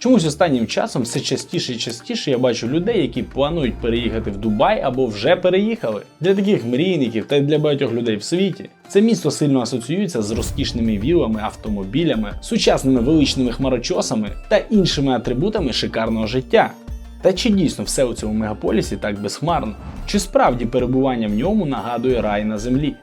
Чомусь останнім часом все частіше і частіше я бачу людей, які планують переїхати в Дубай або вже переїхали. Для таких мрійників та й для багатьох людей в світі це місто сильно асоціюється з розкішними вілами, автомобілями, сучасними величними хмарочосами та іншими атрибутами шикарного життя. Та чи дійсно все у цьому мегаполісі так безхмарно? Чи справді перебування в ньому нагадує рай на землі?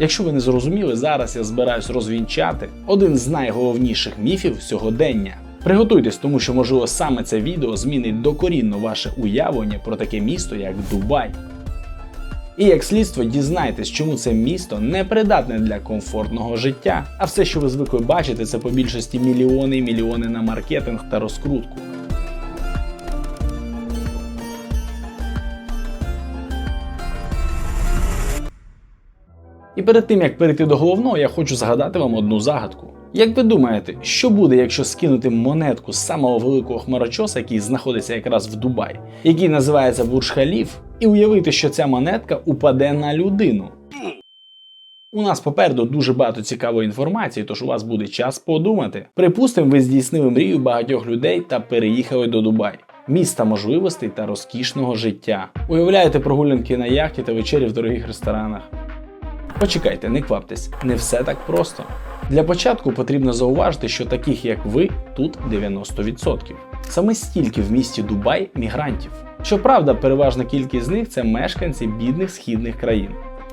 Якщо ви не зрозуміли, зараз я збираюсь розвінчати один з найголовніших міфів сьогодення. Приготуйтесь, тому що можливо саме це відео змінить докорінно ваше уявлення про таке місто, як Дубай. І як слідство дізнайтесь, чому це місто не придатне для комфортного життя. А все, що ви звикли бачити, це по більшості мільйони і мільйони на маркетинг та розкрутку. І перед тим як перейти до головного, я хочу згадати вам одну загадку. Як ви думаєте, що буде, якщо скинути монетку з самого великого хмарочоса, який знаходиться якраз в Дубаї, який називається Бурж-Халіф, і уявити, що ця монетка упаде на людину? У нас попереду дуже багато цікавої інформації, тож у вас буде час подумати. Припустимо, ви здійснили мрію багатьох людей та переїхали до Дубай. Міста можливостей та розкішного життя. Уявляєте прогулянки на яхті та вечері в дорогих ресторанах. Почекайте, не кваптесь, не все так просто. Для початку потрібно зауважити, що таких як ви тут 90%. Саме стільки в місті Дубай мігрантів. Щоправда, переважна кількість з них це мешканці бідних східних країн.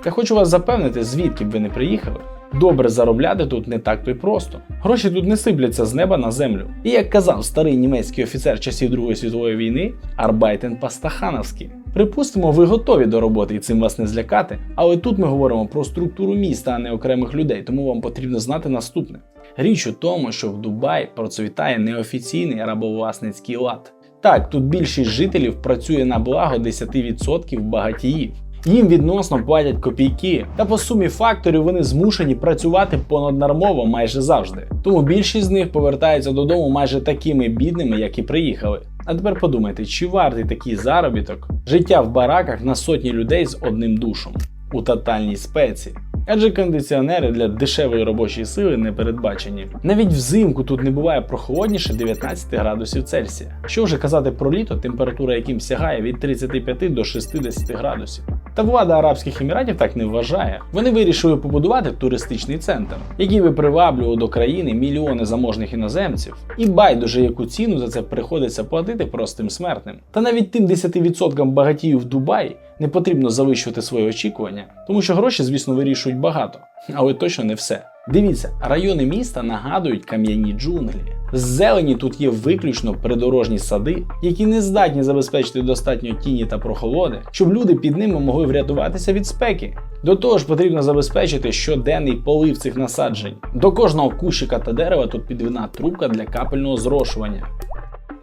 Я хочу вас запевнити, звідки б ви не приїхали. Добре заробляти тут не так то й просто. Гроші тут не сипляться з неба на землю. І як казав старий німецький офіцер часів Другої світової війни, Арбайтен Пастахановський. Припустимо, ви готові до роботи і цим вас не злякати, але тут ми говоримо про структуру міста, а не окремих людей, тому вам потрібно знати наступне. Річ у тому, що в Дубаї процвітає неофіційний рабовласницький лад. Так, тут більшість жителів працює на благо 10% багатіїв. Їм відносно платять копійки, та по сумі факторів вони змушені працювати понаднормово майже завжди. Тому більшість з них повертаються додому майже такими бідними, як і приїхали. А тепер подумайте, чи вартий такий заробіток життя в бараках на сотні людей з одним душом у тотальній спеці. Адже кондиціонери для дешевої робочої сили не передбачені. Навіть взимку тут не буває прохолодніше 19 градусів Цельсія. Що вже казати про літо, температура яким сягає від 35 до 60 градусів. Та влада Арабських Еміратів так не вважає. Вони вирішили побудувати туристичний центр, який би приваблював до країни мільйони заможних іноземців, і байдуже яку ціну за це приходиться платити простим смертним. Та навіть тим 10% багатіїв в Дубаї не потрібно завищувати свої очікування, тому що гроші, звісно, вирішують багато, але точно не все. Дивіться, райони міста нагадують кам'яні джунглі. Зелені тут є виключно придорожні сади, які не здатні забезпечити достатньо тіні та прохолоди, щоб люди під ними могли врятуватися від спеки. До того ж, потрібно забезпечити щоденний полив цих насаджень. До кожного кущика та дерева тут підвина трубка для капельного зрошування.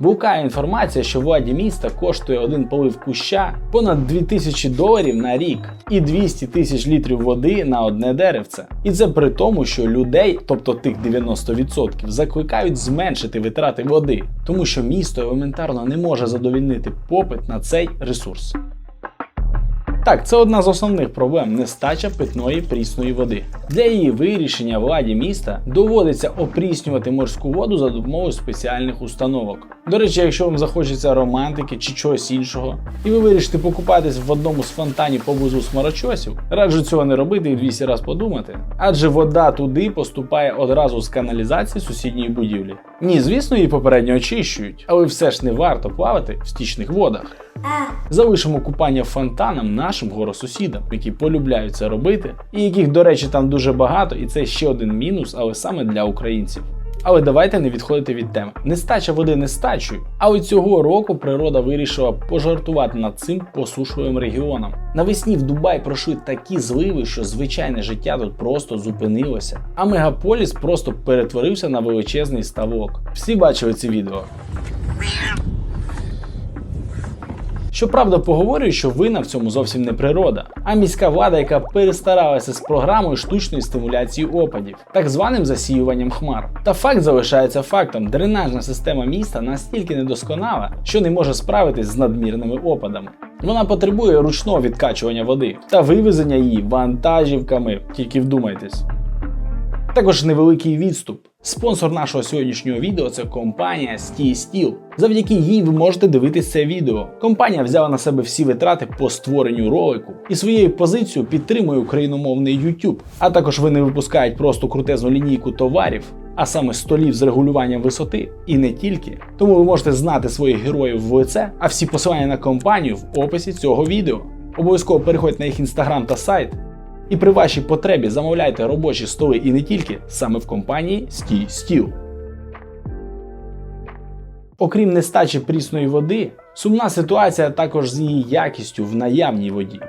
Блукає інформація, що владі міста коштує один полив куща понад 2000 доларів на рік і 200 тисяч літрів води на одне деревце. І це при тому, що людей, тобто тих 90%, закликають зменшити витрати води, тому що місто елементарно не може задовільнити попит на цей ресурс. Так, це одна з основних проблем нестача питної прісної води. Для її вирішення владі міста доводиться опріснювати морську воду за допомогою спеціальних установок. До речі, якщо вам захочеться романтики чи чогось іншого, і ви вирішите покупатись в одному з фонтанів поблизу смарочосів, раджу цього не робити і 200 раз подумати, адже вода туди поступає одразу з каналізації сусідньої будівлі. Ні, звісно, її попередньо очищують, але все ж не варто плавати в стічних водах. Залишимо купання фонтаном нашим горосусідам, які полюбляють це робити, і яких, до речі, там дуже багато, і це ще один мінус, але саме для українців. Але давайте не відходити від теми. Нестача води нестачою, але цього року природа вирішила пожартувати над цим посушливим регіоном. Навесні в Дубай пройшли такі зливи, що звичайне життя тут просто зупинилося. А мегаполіс просто перетворився на величезний ставок. Всі бачили ці відео. Щоправда, поговорюють, що вина в цьому зовсім не природа, а міська влада, яка перестаралася з програмою штучної стимуляції опадів, так званим засіюванням хмар. Та факт залишається фактом: дренажна система міста настільки недосконала, що не може справитись з надмірними опадами. Вона потребує ручного відкачування води та вивезення її вантажівками, тільки вдумайтесь. Також невеликий відступ. Спонсор нашого сьогоднішнього відео це компанія Steel. Завдяки їй ви можете дивитись це відео. Компанія взяла на себе всі витрати по створенню ролику і своєю позицією підтримує україномовний YouTube. А також вони випускають просто крутезну лінійку товарів, а саме столів з регулюванням висоти, і не тільки. Тому ви можете знати своїх героїв в лице, а всі посилання на компанію в описі цього відео. Обов'язково переходьте на їх інстаграм та сайт. І при вашій потребі замовляйте робочі столи і не тільки саме в компанії Steel Steel. Окрім нестачі прісної води, сумна ситуація також з її якістю в наявній воді.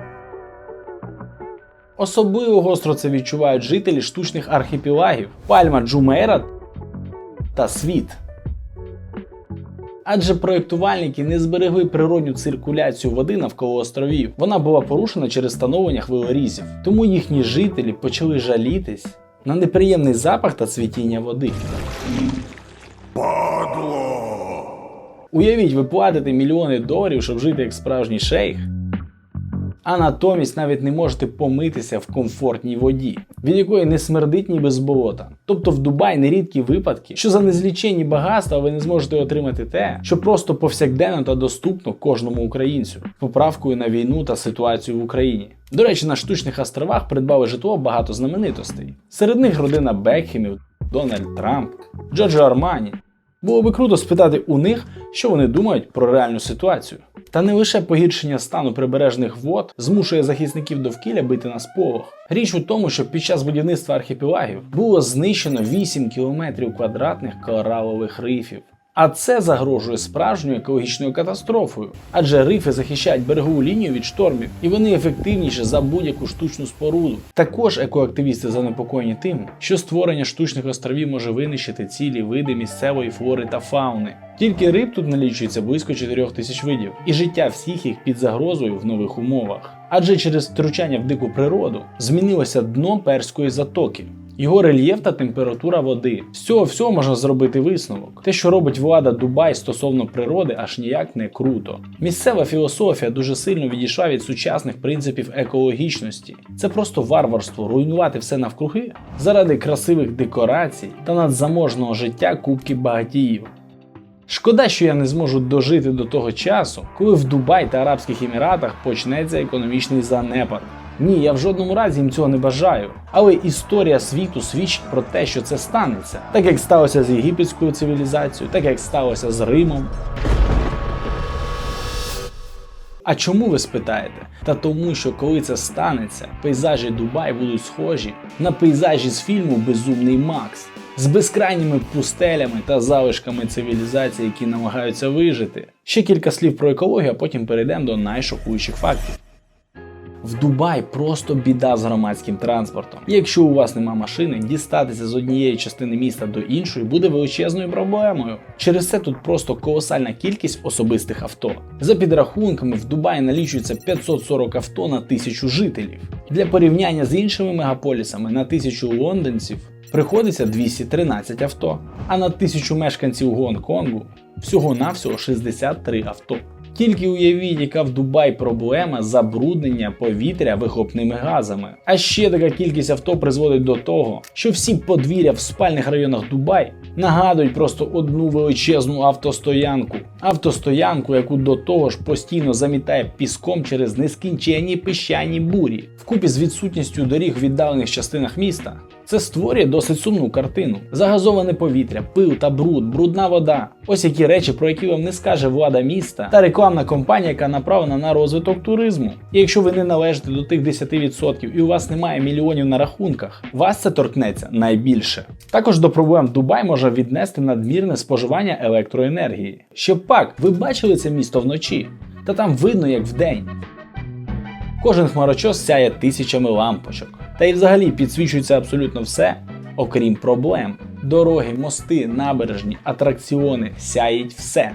Особливо гостро це відчувають жителі штучних архіпелагів Пальма Джумейра та Світ. Адже проєктувальники не зберегли природню циркуляцію води навколо островів. Вона була порушена через встановлення хвилорізів. Тому їхні жителі почали жалітись на неприємний запах та цвітіння води. Уявіть, ви платите мільйони доларів, щоб жити як справжній шейх, а натомість навіть не можете помитися в комфортній воді, від якої не смердить ніби з болота. Тобто в Дубай нерідкі випадки, що за незліченні багатства ви не зможете отримати те, що просто повсякденно та доступно кожному українцю, поправкою на війну та ситуацію в Україні. До речі, на штучних островах придбали житло багато знаменитостей. Серед них родина Бекхемів, Дональд Трамп, Джорджо Армані. Було би круто спитати у них, що вони думають про реальну ситуацію. Та не лише погіршення стану прибережних вод змушує захисників довкілля бити на сполох. Річ у тому, що під час будівництва архіпелагів було знищено 8 кілометрів квадратних коралових рифів. А це загрожує справжньою екологічною катастрофою, адже рифи захищають берегову лінію від штормів, і вони ефективніші за будь-яку штучну споруду. Також екоактивісти занепокоєні тим, що створення штучних островів може винищити цілі види місцевої флори та фауни. Тільки риб тут налічується близько 4 тисяч видів, і життя всіх їх під загрозою в нових умовах. Адже через втручання в дику природу змінилося дно перської затоки. Його рельєф та температура води. З цього всього можна зробити висновок. Те, що робить влада Дубай стосовно природи, аж ніяк не круто. Місцева філософія дуже сильно відійшла від сучасних принципів екологічності. Це просто варварство руйнувати все навкруги заради красивих декорацій та надзаможного життя кубки багатіїв. Шкода, що я не зможу дожити до того часу, коли в Дубай та Арабських Еміратах почнеться економічний занепад. Ні, я в жодному разі їм цього не бажаю. Але історія світу свідчить про те, що це станеться, так як сталося з єгипетською цивілізацією, так як сталося з Римом. А чому ви спитаєте? Та тому, що коли це станеться, пейзажі Дубай будуть схожі на пейзажі з фільму Безумний Макс з безкрайніми пустелями та залишками цивілізації, які намагаються вижити. Ще кілька слів про екологію, а потім перейдемо до найшокуючих фактів. В Дубай просто біда з громадським транспортом. Якщо у вас нема машини, дістатися з однієї частини міста до іншої буде величезною проблемою. Через це тут просто колосальна кількість особистих авто. За підрахунками, в Дубаї налічується 540 авто на тисячу жителів. Для порівняння з іншими мегаполісами на тисячу лондонців приходиться 213 авто, а на тисячу мешканців Гонконгу всього-навсього 63 авто. Тільки уявіть, яка в Дубай проблема забруднення повітря вихлопними газами. А ще така кількість авто призводить до того, що всі подвір'я в спальних районах Дубай нагадують просто одну величезну автостоянку. Автостоянку, яку до того ж постійно замітає піском через нескінченні піщані бурі, вкупі з відсутністю доріг в віддалених частинах міста. Це створює досить сумну картину. Загазоване повітря, пил та бруд, брудна вода. Ось які речі, про які вам не скаже влада міста та рекламна кампанія, яка направлена на розвиток туризму. І якщо ви не належите до тих 10% і у вас немає мільйонів на рахунках, вас це торкнеться найбільше. Також до проблем Дубай може віднести надмірне споживання електроенергії. Щоб пак, ви бачили це місто вночі, та там видно як вдень. Кожен хмарочос сяє тисячами лампочок. Та й взагалі підсвічується абсолютно все, окрім проблем. Дороги, мости, набережні, атракціони сяють все.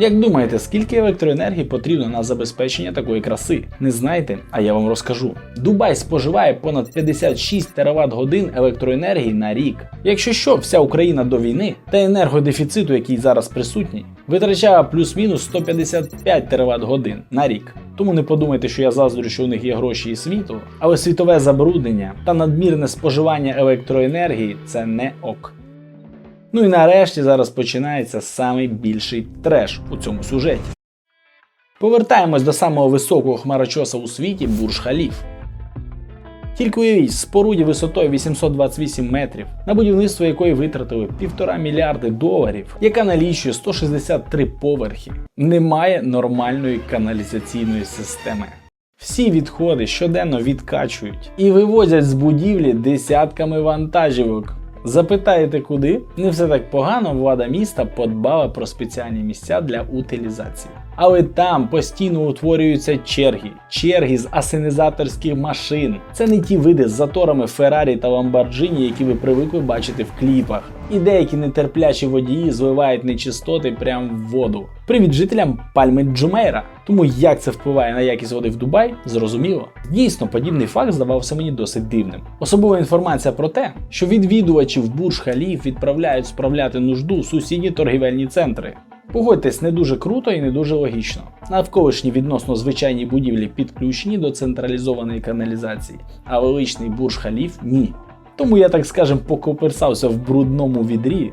Як думаєте, скільки електроенергії потрібно на забезпечення такої краси? Не знаєте? А я вам розкажу. Дубай споживає понад 56 тераватт годин електроенергії на рік. Якщо що, вся Україна до війни та енергодефіциту, який зараз присутній, витрачає плюс-мінус 155 тераватт годин на рік. Тому не подумайте, що я заздрю, що у них є гроші і світу, але світове забруднення та надмірне споживання електроенергії це не ок. Ну і нарешті зараз починається самий більший треш у цьому сюжеті. Повертаємось до самого високого хмарочоса у світі Бурж Халіф. Тільки уявіть, споруді висотою 828 метрів, на будівництво якої витратили півтора мільярди доларів, яка налічує 163 поверхи, немає нормальної каналізаційної системи. Всі відходи щоденно відкачують і вивозять з будівлі десятками вантажівок. Запитаєте куди? Не все так погано, влада міста подбала про спеціальні місця для утилізації. Але там постійно утворюються черги, черги з асенізаторських машин. Це не ті види з заторами Феррарі та Ламборджині, які ви привикли бачити в кліпах. І деякі нетерплячі водії зливають нечистоти прямо в воду. Привіт жителям Пальми Джумейра. Тому як це впливає на якість води в Дубай, зрозуміло. Дійсно, подібний факт здавався мені досить дивним. Особлива інформація про те, що відвідувачі в Бурж Халіф відправляють справляти нужду сусідні торгівельні центри. Погодьтесь, не дуже круто і не дуже логічно. Навколишні відносно звичайні будівлі підключені до централізованої каналізації, а величний бурж халіф ні. Тому я так скажем покоперсався в брудному відрі,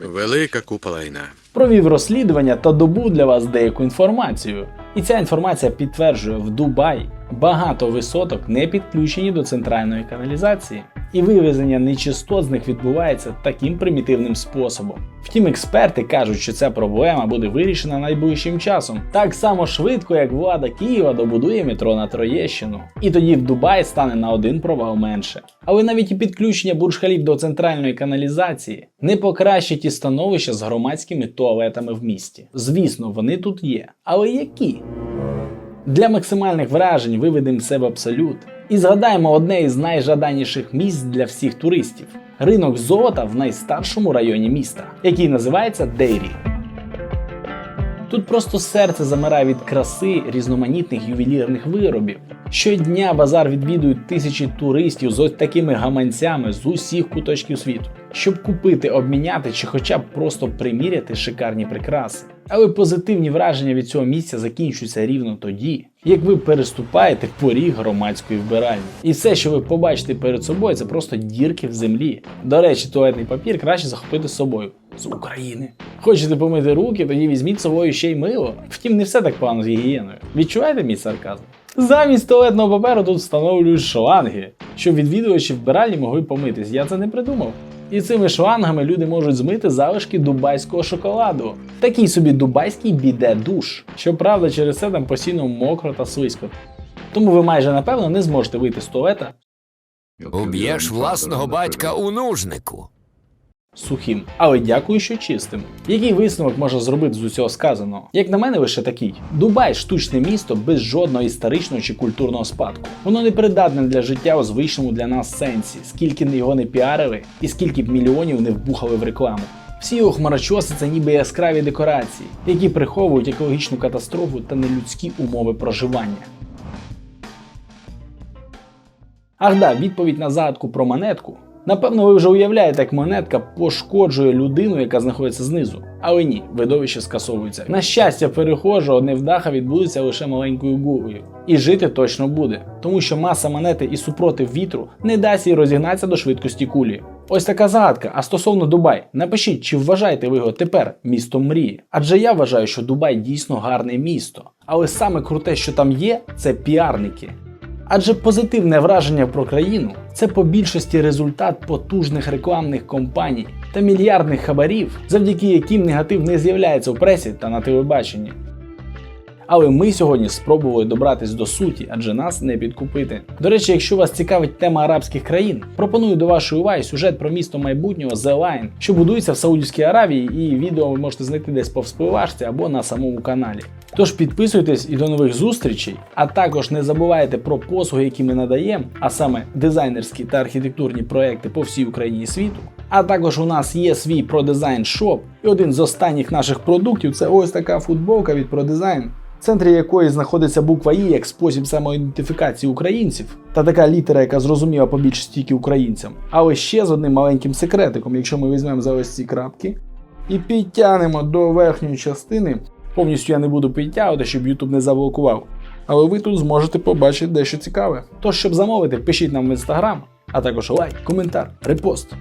Велика купа лайна. провів розслідування та добув для вас деяку інформацію. І ця інформація підтверджує, в Дубай багато висоток не підключені до центральної каналізації, і вивезення нечистот з них відбувається таким примітивним способом. Втім, експерти кажуть, що ця проблема буде вирішена найближчим часом, так само швидко, як влада Києва добудує метро на Троєщину. І тоді в Дубай стане на один провал менше. Але навіть і підключення бурж-халіф до центральної каналізації не покращить і становище з громадськими туалетами в місті. Звісно, вони тут є. Але які? Для максимальних вражень виведемо в абсолют і згадаємо одне із найжаданіших місць для всіх туристів ринок золота в найстаршому районі міста, який називається Дейрі. Тут просто серце замирає від краси різноманітних ювелірних виробів. Щодня базар відвідують тисячі туристів з ось такими гаманцями з усіх куточків світу, щоб купити, обміняти чи хоча б просто приміряти шикарні прикраси. Але позитивні враження від цього місця закінчуються рівно тоді, як ви переступаєте поріг громадської вбиральні. І все, що ви побачите перед собою, це просто дірки в землі. До речі, туалетний папір краще захопити з собою з України. Хочете помити руки, тоді візьміть з собою ще й мило. Втім, не все так погано з гігієною. Відчуваєте мій сарказм? Замість туалетного паперу тут встановлюють шланги, щоб відвідувачі вбиральні могли помитись. Я це не придумав. І цими шлангами люди можуть змити залишки дубайського шоколаду. Такий собі дубайський біде душ. Щоправда, через це там постійно мокро та слизько. Тому ви майже напевно не зможете вийти з туалета Уб'єш власного батька у нужнику. Сухим, але дякую, що чистим. Який висновок можна зробити з усього сказаного? Як на мене, лише такий: Дубай штучне місто без жодного історичного чи культурного спадку. Воно не придатне для життя у звичному для нас сенсі, скільки його не піарили і скільки б мільйонів не вбухали в рекламу. Всі його хмарочоси це ніби яскраві декорації, які приховують екологічну катастрофу та нелюдські умови проживання. Ах да, відповідь на загадку про монетку. Напевно, ви вже уявляєте, як монетка пошкоджує людину, яка знаходиться знизу. Але ні, видовище скасовується. На щастя, перехожого невдаха відбудеться лише маленькою гулею. І жити точно буде, тому що маса монети і супротив вітру не дасть їй розігнатися до швидкості кулі. Ось така загадка. А стосовно Дубай, напишіть, чи вважаєте ви його тепер містом мрії? Адже я вважаю, що Дубай дійсно гарне місто. Але саме круте, що там є, це піарники. Адже позитивне враження про країну це по більшості результат потужних рекламних кампаній та мільярдних хабарів, завдяки яким негатив не з'являється в пресі та на телебаченні. Але ми сьогодні спробували добратись до суті, адже нас не підкупити. До речі, якщо вас цікавить тема арабських країн, пропоную до вашої уваги сюжет про місто майбутнього The Line, що будується в Саудівській Аравії, і відео ви можете знайти десь по вспливашці або на самому каналі. Тож підписуйтесь і до нових зустрічей, а також не забувайте про послуги, які ми надаємо, а саме дизайнерські та архітектурні проекти по всій Україні і світу. А також у нас є свій продизайн шоп, і один з останніх наших продуктів це ось така футболка від продизайн в центрі якої знаходиться буква І як спосіб самоідентифікації українців, та така літера, яка зрозуміла по більшості тільки українцям. Але ще з одним маленьким секретиком, якщо ми візьмемо за ось ці крапки і підтягнемо до верхньої частини, повністю я не буду підтягувати, щоб YouTube не заблокував. Але ви тут зможете побачити дещо цікаве. Тож, щоб замовити, пишіть нам в інстаграм, а також лайк, коментар, репост.